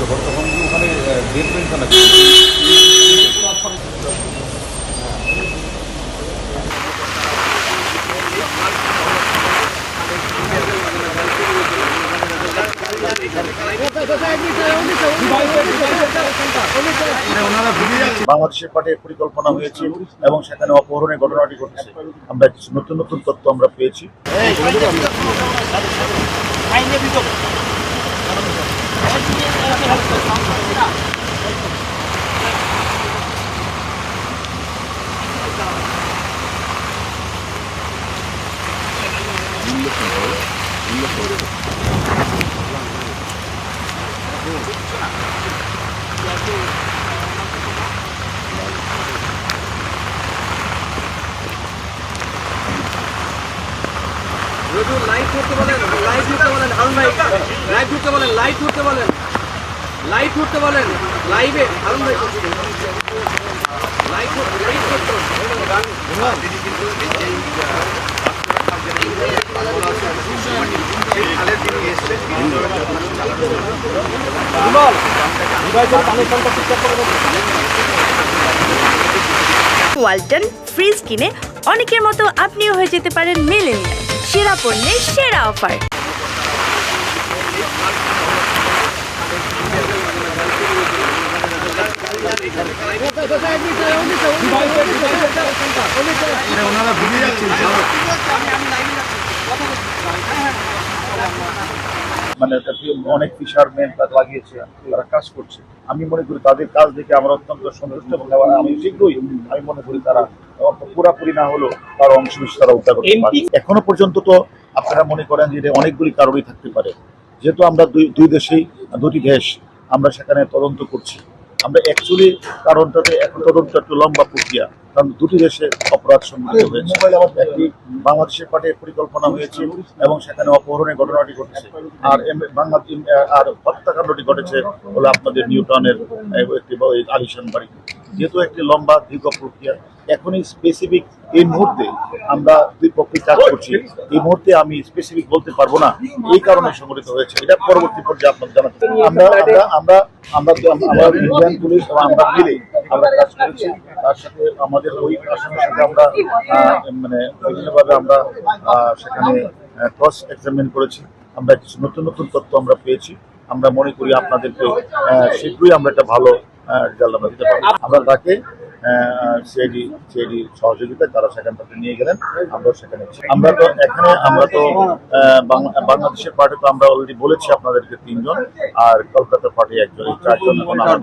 যখন তখন ওখানে ডেট মেনশন আছে বাংলাদেশের পার্টির পরিকল্পনা হয়েছে এবং সেখানে অপহরণের ঘটনাটি ঘটেছে। আমরা কিছু নতুন নতুন তথ্য আমরা পেয়েছি। রোজু লাইট ধরতে বলেন লাইট ধরতে বলেন হারুন ভাই লাইট ধরতে বলেন লাইট ধরতে বলেন লাইট ধরতে বলেন লাইভে হারুন ভাই লাইট ধরতে লাইট ধরতে ওয়ালটন ফ্রিজ কিনে অনেকের মতো আপনিও হয়ে যেতে পারেন মেলেনিয়া সেরা পণ্যের সেরা অফার। মানে একটা ফি- অনেক ফিশারম্যান লাগিয়েছে তারা কাজ করছে। আমি মনে করি তাদের কাজ দেখে আমরা অত্যন্ত সন্তুষ্ট এবং আমি শীঘ্রই আমি মনে করি তারা পুরাপুরি না হলেও তার অংশ তারা উদ্ধার করতে পারে এখনও পর্যন্ত তো আপনারা মনে করেন যে এটা অনেকগুলি কারণই থাকতে পারে। যেহেতু আমরা দুই দুই দেশেই দুটি দেশ আমরা সেখানে তদন্ত করছি। আমরা অ্যাকচুয়ালি কারণটাতে এখন তদন্ত একটু লম্বা প্রক্রিয়া কারণ দুটি দেশে অপরাধ সম্মিলিত হয়েছে। একটি বাংলাদেশের পার্টির পরিকল্পনা হয়েছে এবং সেখানে অপহরণের ঘটনাটি ঘটেছে। আর বাংলাদেশ আর হত্যাকাণ্ডটি ঘটেছে বলে আপনাদের নিউটনের একটি আলিশান বাড়িতে যেহেতু একটি লম্বা দীর্ঘ প্রক্রিয়া এখনই স্পেসিফিক এই মুহূর্তে আমরা দুই পক্ষে কাজ করছি। এই মুহূর্তে আমি স্পেসিফিক বলতে পারব না। এই কারণে সংগঠিত হয়েছে। এটা পরবর্তী পর্যায়ে আপনার জানাতে আমরা আমরা আমরা আমরা আমরা ইন্ডিয়ান পুলিশ এবং আমরা মিলে আমরা কাজ করেছি। তার সাথে আমাদের ওই আসামের সাথে আমরা মানে বিভিন্নভাবে আমরা সেখানে ক্রস এক্সামিন করেছি। আমরা কিছু নতুন নতুন তথ্য আমরা পেয়েছি। আমরা মনে করি আপনাদেরকে শীঘ্রই আমরা একটা ভালো রেজাল্ট আমরা দিতে পারব। আমরা তাকে সিআইডি সিআইডি সহযোগিতায় তারা সেখান থেকে নিয়ে গেলেন। আমরা সেখানে আমরা তো এখানে, আমরা তো বাংলাদেশের পার্টি তো আমরা অলরেডি বলেছি আপনাদেরকে তিনজন, আর কলকাতার পার্টি একজন চারজন এখন আমার